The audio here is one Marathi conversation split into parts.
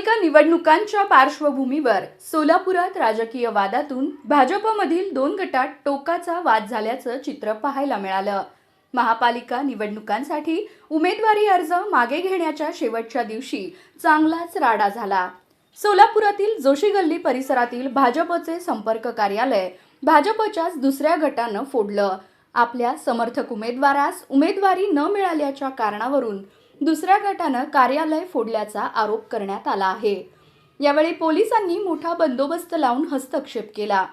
निवडणुकांच्या पार्श्वभूमीवर सोलापुरात राजकीय वादातून भाजपमधील दोन गटात टोकाचा वाद झाल्याचं चित्र पाहायला मिळालं. महापालिका निवडणुकांसाठी उमेदवारी अर्ज मागे घेण्याच्या शेवटच्या दिवशी चांगलाच राडा झाला. सोलापुरातील जोशी गल्ली परिसरातील भाजपचे संपर्क कार्यालय भाजपच्याच दुसऱ्या गटानं फोडलं. आपल्या समर्थक उमेदवारास उमेदवारी न मिळाल्याच्या कारणावरून दुसऱ्या गटानं कार्यालय फोडल्याचा आरोप करण्यात आला आहे. यावेळी पोलिसांनी मोठा बंदोबस्त लावून हस्तक्षेप केला.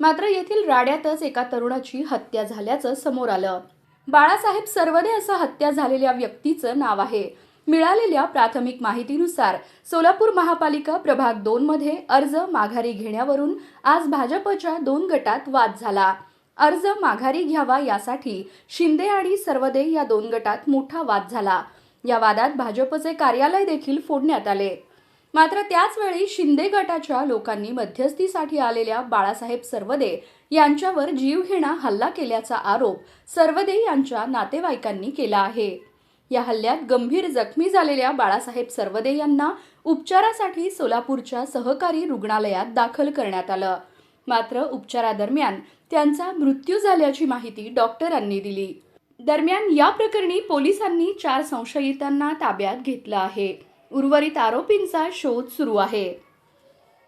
मात्र येथील राड्यातच एका तरुणाची हत्या झाल्याचं समोर आलं. बाळासाहेब सर्वदे असं हत्या झालेल्या व्यक्तीचं नाव आहे. मिळालेल्या प्राथमिक माहितीनुसार सोलापूर महापालिका प्रभाग दोन मध्ये अर्ज माघारी घेण्यावरून आज भाजपच्या दोन गटात वाद झाला. अर्ज माघारी घ्यावा यासाठी शिंदे आणि सर्वदे या दोन गटात मोठा वाद झाला. या वादात भाजपचे कार्यालय देखील फोडण्यात आले. मात्र त्याचवेळी शिंदे गटाच्या लोकांनी मध्यस्थीसाठी आलेल्या बाळासाहेब सर्वदे यांच्यावर जीवघेणा हल्ला केल्याचा आरोप सर्वदे यांच्या नातेवाईकांनी केला आहे. या हल्ल्यात गंभीर जखमी झालेल्या बाळासाहेब सर्वदे यांना उपचारासाठी सोलापूरच्या सहकारी रुग्णालयात दाखल करण्यात आलं. मात्र उपचारादरम्यान त्यांचा मृत्यू झाल्याची माहिती डॉक्टरांनी दिली. दरम्यान या प्रकरणी पोलिसांनी चार संशयितांना ताब्यात घेतलं आहे. उर्वरित आरोपींचा शोध सुरू आहे.